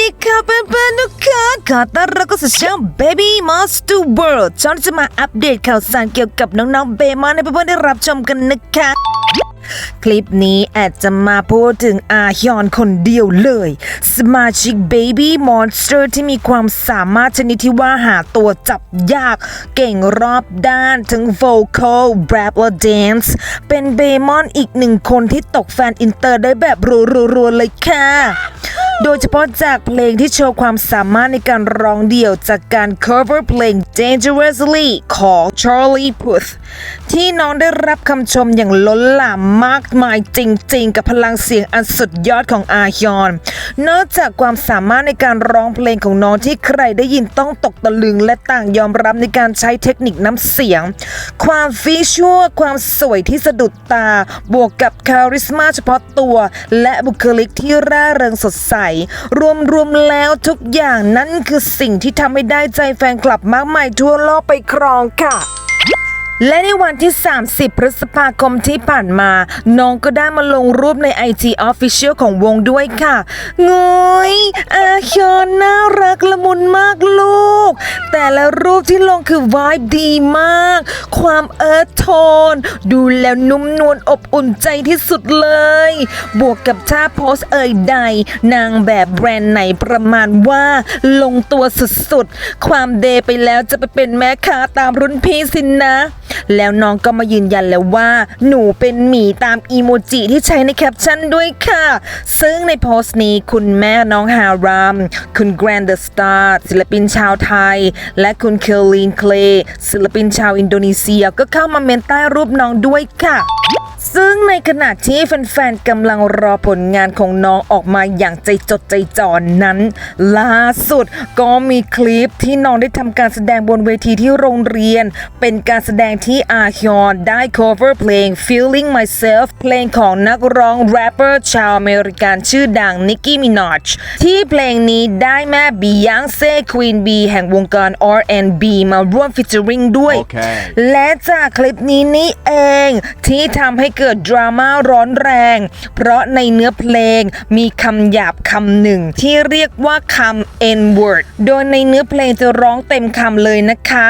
ทุกคนขอต้อนรับเข้าสู่ช่อง Baby Monster World ช่องที่จะมาอัปเดตข่าวสารเกี่ยวกับน้องๆเบมอนให้เพื่อนๆได้รับชมกันนะคะ คลิปนี้แอดจะมาพูดถึงอาฮยอนคนเดียวเลย สมาชิก Baby Monster ที่มีความสามารถชนิดที่ว่าหาตัวจับยาก เก่งรอบด้านทั้ง Vocal Rap และ Dance เป็นเบมอนอีกหนึ่งคนที่ตกแฟนอินเตอร์ได้แบบรัวๆๆเลยค่ะโดยเฉพาะจากเพลงที่โชว์ความสามารถในการร้องเดี่ยวจากการ cover เพลง Dangerously ของ Charlie Puth ที่น้องได้รับคำชมอย่างล้นหลามมากมายจริง ๆ กับพลังเสียงอันสุดยอดของอาฮยอน นอกจากความสามารถในการร้องเพลงของน้องที่ใครได้ยินต้องตกตะลึงและต่างยอมรับในการใช้เทคนิคน้ำเสียง ความฟิชัวความสวยที่สะดุดตา บวกกับคาริสมาเฉพาะตัว และบุคลิกที่ร่าเริงสดใส รวมๆแล้วทุกอย่างนั่นคือสิ่งที่ทำให้ได้ใจแฟนคลับมากมายทั่วโลกไปครองค่ะ และในวันที่ 30 พฤษภาคมที่ผ่านมา น้องก็ได้มาลงรูปใน IG Official ของวงด้วยค่ะงอยอาชอนน่ารักละมุนมากลูก แต่ละรูปที่ลงคือวายดีมาก ความเอิร์ธโทน ดูแล้วนุ่มนวลอบอุ่นใจที่สุดเลย บวกกับท่าโพสเอ่ยใด นางแบบแบรนด์ไหนประมาณว่าลงตัวสุดๆ ความเดไปแล้วจะไปเป็นแม่ค้าตามรุ่นพี่สินนะ แล้วน้องก็มายืนยันแล้วว่า หนูเป็นหมีตามอีโมจิที่ใช้ในแคปชั่นด้วยค่ะ ซึ่งในโพสต์นี้คุณแม่น้องฮารามคุณแกรนเดอร์สตาร์ศิลปินชาวไทย และคุณเคลลีนเคลศิลปินชาวอินโดนีเซียก็เข้ามาเมนใต้รูปน้องด้วยค่ะ ซึ่งในขณะที่แฟนๆกำลังรอผลงานของน้องออกมาอย่างใจจดใจจ่อนั้น ล่าสุดก็มีคลิปที่น้องได้ทำการแสดงบนเวทีที่โรงเรียน เป็นการแสดงที่อาฮยอนได้ cover เพลง Feeling Myself เพลงของนักร้องแรปเปอร์ชาวอเมริกันชื่อดัง Nicki Minaj ที่เพลงนี้ได้แม่ Beyonce Queen B แห่งวงการ R&B มาร่วม featuring ด้วยโอเคและจากคลิปนี้นี่เองที่ทำให้เกิดดราม่าร้อนแรง เพราะในเนื้อเพลงมีคำหยาบคำหนึ่ง ที่เรียกว่าคำ N word โดยในเนื้อเพลงจะร้องเต็มคำเลยนะคะ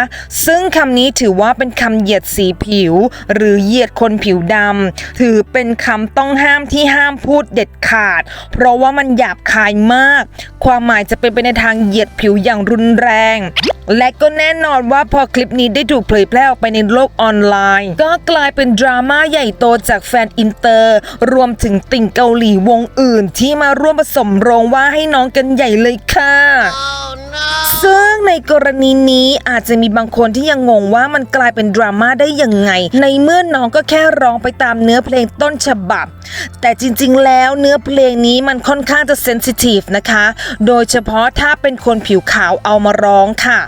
ซึ่งคำนี้ถือว่าเป็นคำเหยียดสีผิว หรือเหยียดคนผิวดำถือเป็นคำต้องห้ามที่ห้ามพูดเด็ดขาด เพราะว่ามันหยาบคายมาก ความหมายจะเป็นไปในทางเหยียดผิวอย่างรุนแรง และก็แน่นอนว่าพอคลิปนี้ได้ถูกเผยแพร่ออกไปในโลกออนไลน์ ก็กลายเป็นดราม่าใหญ่โตจากแฟนอินเตอร์ รวมถึงติ่งเกาหลีวงอื่น ที่มาร่วมผสมโรงว่าให้น้องกันใหญ่เลยค่ะ ซึ่งในกรณีนี้อาจจะมีบางคนที่ยังงงว่ามันกลายเป็นดราม่าได้ยังไง ในเมื่อน้องก็แค่ร้องไปตามเนื้อเพลงต้นฉบับ แต่จริงๆ แล้วเนื้อเพลงนี้มันค่อนข้างจะเซนซิทีฟนะคะ โดยเฉพาะถ้าเป็นคนผิวขาวเอามาร้องค่ะ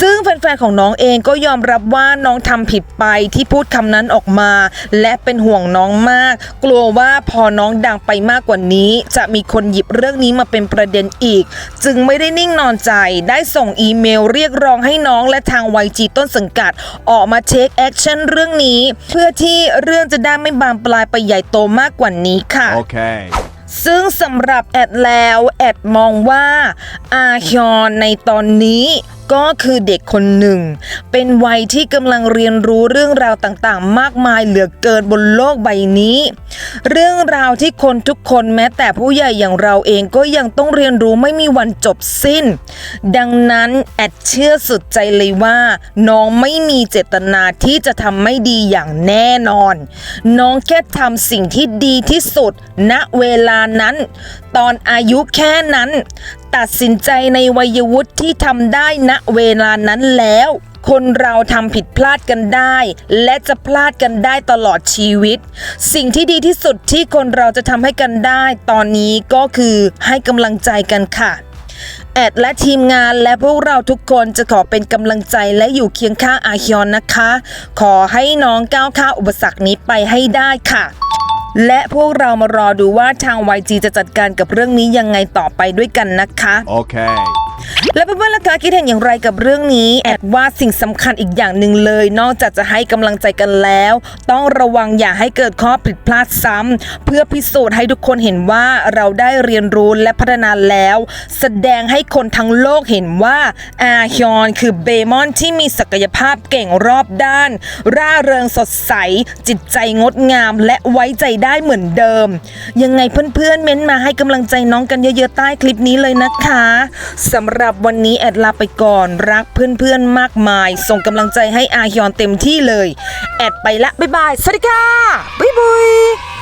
ซึ่งแฟนๆ ของน้องเองก็ยอมรับว่าน้องทำผิดไปที่พูดคำนั้นออกมา และเป็นห่วงน้องมาก กลัวว่าพอน้องดังไปมากกว่านี้ จะมีคนหยิบเรื่องนี้มาเป็นประเด็นอีก จึงไม่ได้นิ่งนอนใจได้ส่งอีเมลเรียกร้องให้น้องและทาง YG ต้นสังกัด ออกมาเทคแอคชั่นเรื่องนี้ เพื่อที่เรื่องจะได้ไม่บานปลายไปใหญ่โตมากกว่านี้ค่ะ Okay. ซึ่งสำหรับแอดแล้ว แอดมองว่าอาฮยอนในตอนนี้ ก็คือเด็กคนหนึ่ง เป็นวัยที่กำลังเรียนรู้เรื่องราวต่างๆ มากมายเหลือเกินบนโลกใบนี้ เรื่องราวที่คนทุกคนแม้แต่ผู้ใหญ่อย่างเราเองก็ยังต้องเรียนรู้ไม่มีวันจบสิ้น ดังนั้นแอดเชื่อสุดใจเลยว่า น้องไม่มีเจตนาที่จะทำไม่ดีอย่างแน่นอน น้องแค่ทำสิ่งที่ดีที่สุดณเวลานั้น ตอนอายุแค่นั้น ตัดสินใจในวัยวุฒิที่ทำได้ณเวลานั้นแล้ว คนเราทำผิดพลาดกันได้ และจะพลาดกันได้ตลอดชีวิต สิ่งที่ดีที่สุดที่คนเราจะทำให้กันได้ ตอนนี้ก็คือให้กำลังใจกันค่ะแอดและทีมงานและพวกเราทุกคนจะขอเป็นกำลังใจและอยู่เคียงข้างอาฮยอนนะคะ ขอให้น้องก้าวข้ามอุปสรรคนี้ไปให้ได้ค่ะ และพวกเรามารอดูว่าทาง YG จะจัดการกับเรื่องนี้ยังไงต่อไปด้วยกันนะคะ Okay. แล้วเพื่อนๆล่ะคะคิดเห็นอย่างไรกับเรื่องนี้ แอดว่าสิ่งสำคัญอีกอย่างหนึ่งเลย นอกจากจะให้กำลังใจกันแล้ว ต้องระวังอย่าให้เกิดข้อผิดพลาดซ้ำเพื่อพิสูจน์ให้ทุกคนเห็นว่าเราได้เรียนรู้และพัฒนาแล้ว แสดงให้คนทั้งโลกเห็นว่าอาฮยอนคือเบมอนที่มีศักยภาพเก่งรอบด้าน ร่าเริงสดใส จิตใจงดงามและไว้ใจได้เหมือนเดิม ยังไงเพื่อนๆเม้นมาให้กำลังใจน้องกันเยอะๆใต้คลิปนี้เลยนะคะสำหรับวันนี้แอดลาไปก่อนรักเพื่อนๆมากมาย ส่งกำลังใจให้อาฮยอนเต็มที่เลย แอดไปละ บ๊ายบาย สวัสดีค่ะ บ๊ายบาย